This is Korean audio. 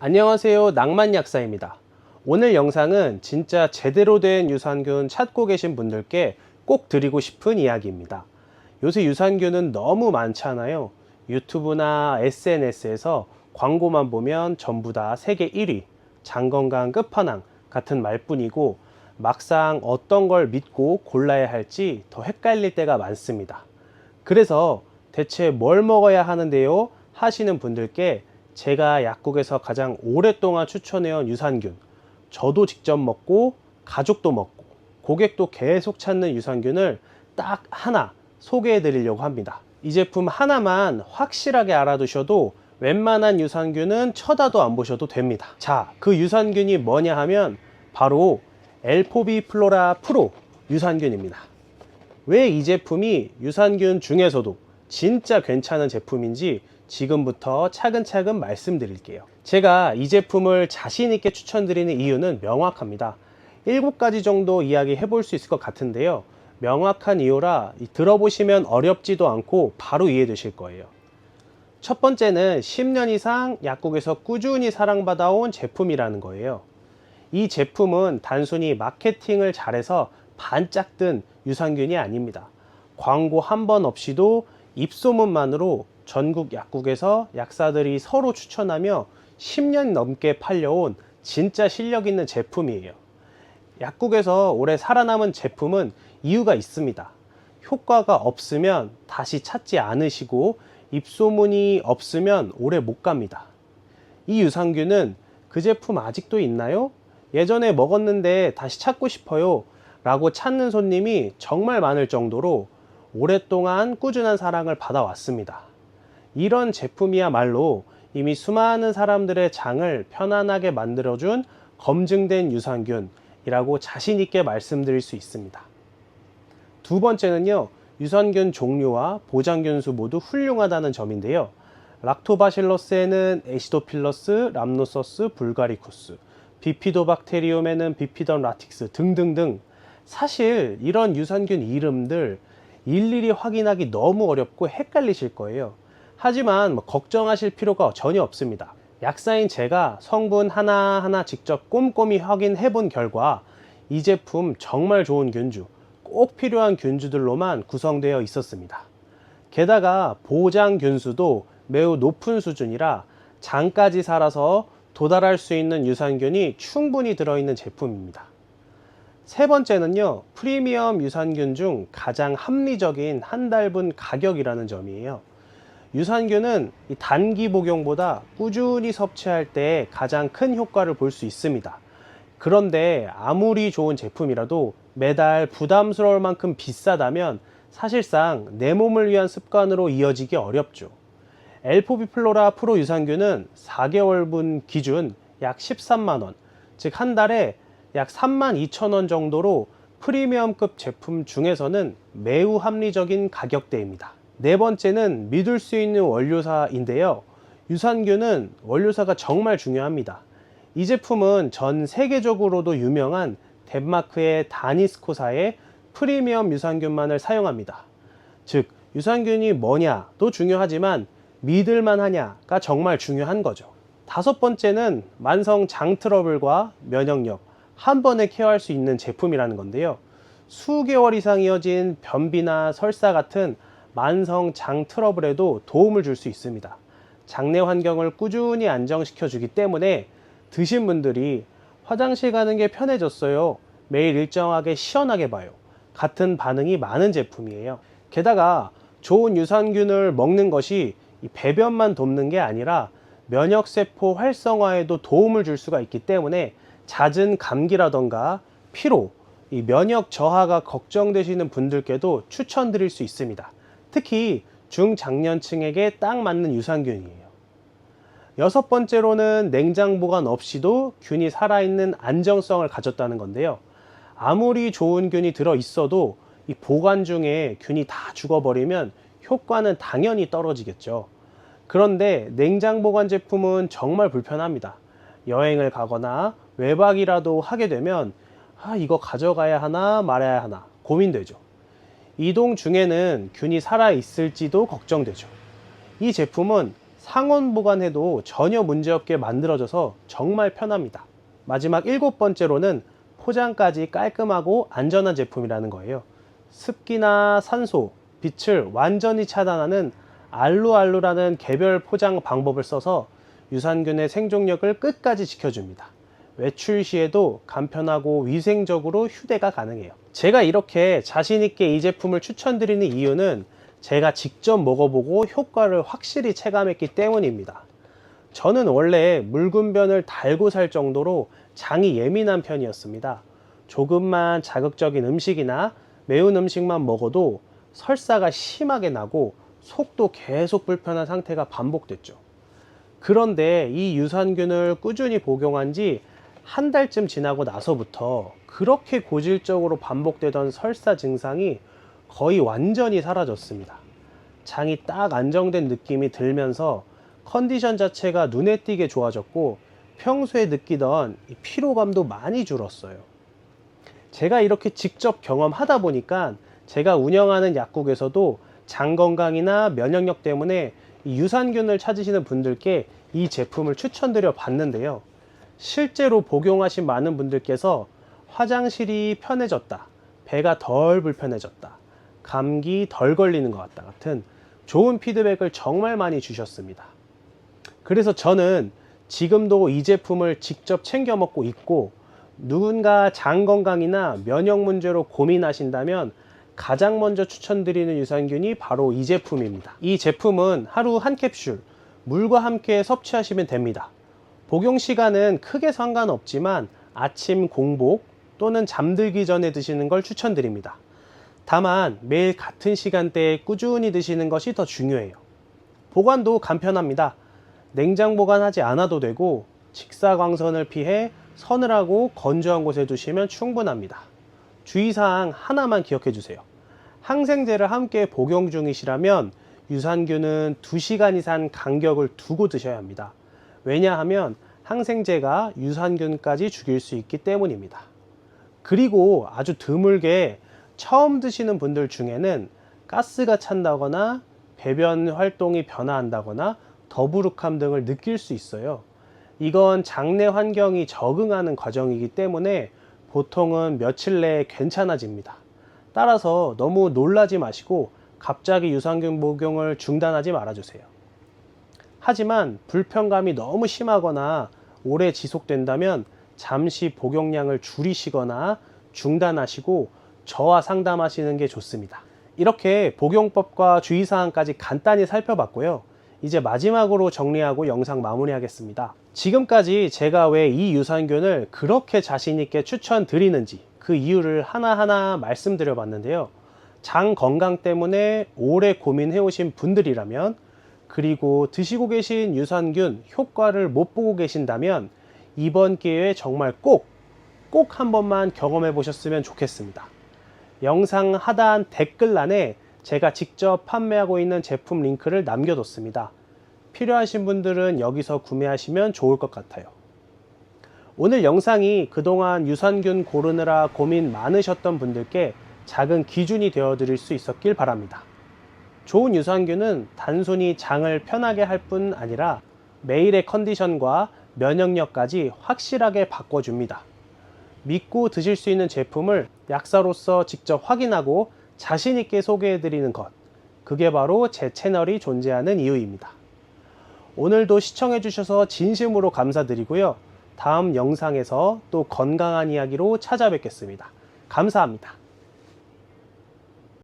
안녕하세요. 낭만약사입니다. 오늘 영상은 진짜 제대로 된 유산균 찾고 계신 분들께 꼭 드리고 싶은 이야기입니다. 요새 유산균은 너무 많잖아요. 유튜브나 SNS에서 광고만 보면 전부 다 세계 1위, 장건강 끝판왕 같은 말뿐이고 막상 어떤 걸 믿고 골라야 할지 더 헷갈릴 때가 많습니다. 그래서 대체 뭘 먹어야 하는데요? 하시는 분들께 제가 약국에서 가장 오랫동안 추천해온 유산균, 저도 직접 먹고 가족도 먹고 고객도 계속 찾는 유산균을 딱 하나 소개해 드리려고 합니다. 이 제품 하나만 확실하게 알아두셔도 웬만한 유산균은 쳐다도 안 보셔도 됩니다. 자, 그 유산균이 뭐냐 하면 바로 엘포비 플로라 프로 유산균입니다. 왜 이 제품이 유산균 중에서도 진짜 괜찮은 제품인지 지금부터 차근차근 말씀드릴게요. 제가 이 제품을 자신있게 추천드리는 이유는 명확합니다. 7가지 정도 이야기 해볼 수 있을 것 같은데요. 명확한 이유라 들어보시면 어렵지도 않고 바로 이해되실 거예요. 첫 번째는 10년 이상 약국에서 꾸준히 사랑받아온 제품이라는 거예요. 이 제품은 단순히 마케팅을 잘해서 반짝 뜬 유산균이 아닙니다. 광고 한 번 없이도 입소문만으로 전국 약국에서 약사들이 서로 추천하며 10년 넘게 팔려온 진짜 실력 있는 제품이에요. 약국에서 오래 살아남은 제품은 이유가 있습니다. 효과가 없으면 다시 찾지 않으시고 입소문이 없으면 오래 못 갑니다. 이 유산균은 그 제품 아직도 있나요? 예전에 먹었는데 다시 찾고 싶어요. 라고 찾는 손님이 정말 많을 정도로 오랫동안 꾸준한 사랑을 받아왔습니다. 이런 제품이야말로 이미 수많은 사람들의 장을 편안하게 만들어준 검증된 유산균이라고 자신있게 말씀드릴 수 있습니다. 두 번째는요, 유산균 종류와 보장균수 모두 훌륭하다는 점인데요. 락토바실러스에는 에시도필러스, 람노서스, 불가리쿠스, 비피도박테리움에는 비피던 라틱스 등등등 사실 이런 유산균 이름들 일일이 확인하기 너무 어렵고 헷갈리실 거예요. 하지만 뭐 걱정하실 필요가 전혀 없습니다. 약사인 제가 성분 하나하나 직접 꼼꼼히 확인해 본 결과 이 제품 정말 좋은 균주, 꼭 필요한 균주들로만 구성되어 있었습니다. 게다가 보장 균수도 매우 높은 수준이라 장까지 살아서 도달할 수 있는 유산균이 충분히 들어있는 제품입니다. 세 번째는요, 프리미엄 유산균 중 가장 합리적인 한 달분 가격이라는 점이에요. 유산균은 이 단기 복용보다 꾸준히 섭취할 때 가장 큰 효과를 볼 수 있습니다. 그런데 아무리 좋은 제품이라도 매달 부담스러울 만큼 비싸다면 사실상 내 몸을 위한 습관으로 이어지기 어렵죠. 엘포비 플로라 프로 유산균은 4개월분 기준 약 13만원, 즉 한 달에 약 3만 2천 원 정도로 프리미엄급 제품 중에서는 매우 합리적인 가격대입니다. 네 번째는 믿을 수 있는 원료사인데요. 유산균은 원료사가 정말 중요합니다. 이 제품은 전 세계적으로도 유명한 덴마크의 다니스코사의 프리미엄 유산균만을 사용합니다. 즉, 유산균이 뭐냐도 중요하지만 믿을만 하냐가 정말 중요한 거죠. 다섯 번째는 만성 장 트러블과 면역력, 한 번에 케어할 수 있는 제품이라는 건데요. 수개월 이상 이어진 변비나 설사 같은 만성 장 트러블에도 도움을 줄 수 있습니다. 장내 환경을 꾸준히 안정시켜 주기 때문에 드신 분들이 화장실 가는 게 편해졌어요. 매일 일정하게 시원하게 봐요. 같은 반응이 많은 제품이에요. 게다가 좋은 유산균을 먹는 것이 이 배변만 돕는 게 아니라 면역세포 활성화에도 도움을 줄 수가 있기 때문에 잦은 감기라던가 피로, 이 면역 저하가 걱정되시는 분들께도 추천드릴 수 있습니다. 특히 중장년층에게 딱 맞는 유산균이에요. 여섯 번째로는 냉장 보관 없이도 균이 살아있는 안정성을 가졌다는 건데요. 아무리 좋은 균이 들어 있어도 이 보관 중에 균이 다 죽어버리면 효과는 당연히 떨어지겠죠. 그런데 냉장 보관 제품은 정말 불편합니다. 여행을 가거나 외박이라도 하게 되면 아, 이거 가져가야 하나 말아야 하나 고민되죠. 이동 중에는 균이 살아 있을지도 걱정되죠. 이 제품은 상온 보관해도 전혀 문제없게 만들어져서 정말 편합니다. 마지막 일곱 번째로는 포장까지 깔끔하고 안전한 제품이라는 거예요. 습기나 산소, 빛을 완전히 차단하는 알루알루라는 개별 포장 방법을 써서 유산균의 생존력을 끝까지 지켜줍니다. 외출 시에도 간편하고 위생적으로 휴대가 가능해요. 제가 이렇게 자신있게 이 제품을 추천드리는 이유는 제가 직접 먹어보고 효과를 확실히 체감했기 때문입니다. 저는 원래 묽은 변을 달고 살 정도로 장이 예민한 편이었습니다. 조금만 자극적인 음식이나 매운 음식만 먹어도 설사가 심하게 나고 속도 계속 불편한 상태가 반복됐죠. 그런데 이 유산균을 꾸준히 복용한 지 한 달쯤 지나고 나서부터 그렇게 고질적으로 반복되던 설사 증상이 거의 완전히 사라졌습니다. 장이 딱 안정된 느낌이 들면서 컨디션 자체가 눈에 띄게 좋아졌고 평소에 느끼던 이 피로감도 많이 줄었어요. 제가 이렇게 직접 경험하다 보니까 제가 운영하는 약국에서도 장 건강이나 면역력 때문에 이 유산균을 찾으시는 분들께 이 제품을 추천드려 봤는데요. 실제로 복용하신 많은 분들께서 화장실이 편해졌다, 배가 덜 불편해졌다, 감기 덜 걸리는 것 같다 같은 좋은 피드백을 정말 많이 주셨습니다. 그래서 저는 지금도 이 제품을 직접 챙겨 먹고 있고 누군가 장 건강이나 면역 문제로 고민하신다면 가장 먼저 추천드리는 유산균이 바로 이 제품입니다. 이 제품은 하루 한 캡슐 물과 함께 섭취하시면 됩니다. 복용 시간은 크게 상관없지만 아침 공복 또는 잠들기 전에 드시는 걸 추천드립니다. 다만 매일 같은 시간대에 꾸준히 드시는 것이 더 중요해요. 보관도 간편합니다. 냉장 보관하지 않아도 되고 직사광선을 피해 서늘하고 건조한 곳에 두시면 충분합니다. 주의사항 하나만 기억해 주세요. 항생제를 함께 복용 중이시라면 유산균은 2시간 이상 간격을 두고 드셔야 합니다. 왜냐하면 항생제가 유산균까지 죽일 수 있기 때문입니다. 그리고 아주 드물게 처음 드시는 분들 중에는 가스가 찬다거나 배변 활동이 변화한다거나 더부룩함 등을 느낄 수 있어요. 이건 장내 환경이 적응하는 과정이기 때문에 보통은 며칠 내에 괜찮아집니다. 따라서 너무 놀라지 마시고 갑자기 유산균 복용을 중단하지 말아주세요. 하지만 불편감이 너무 심하거나 오래 지속된다면 잠시 복용량을 줄이시거나 중단하시고 저와 상담하시는 게 좋습니다. 이렇게 복용법과 주의사항까지 간단히 살펴봤고요. 이제 마지막으로 정리하고 영상 마무리하겠습니다. 지금까지 제가 왜 이 유산균을 그렇게 자신있게 추천드리는지 그 이유를 하나하나 말씀드려 봤는데요. 장 건강 때문에 오래 고민해 오신 분들이라면 그리고 드시고 계신 유산균 효과를 못 보고 계신다면 이번 기회에 정말 꼭, 꼭 한 번만 경험해 보셨으면 좋겠습니다. 영상 하단 댓글란에 제가 직접 판매하고 있는 제품 링크를 남겨뒀습니다. 필요하신 분들은 여기서 구매하시면 좋을 것 같아요. 오늘 영상이 그동안 유산균 고르느라 고민 많으셨던 분들께 작은 기준이 되어 드릴 수 있었길 바랍니다. 좋은 유산균은 단순히 장을 편하게 할 뿐 아니라 매일의 컨디션과 면역력까지 확실하게 바꿔줍니다. 믿고 드실 수 있는 제품을 약사로서 직접 확인하고 자신있게 소개해드리는 것. 그게 바로 제 채널이 존재하는 이유입니다. 오늘도 시청해주셔서 진심으로 감사드리고요. 다음 영상에서 또 건강한 이야기로 찾아뵙겠습니다. 감사합니다.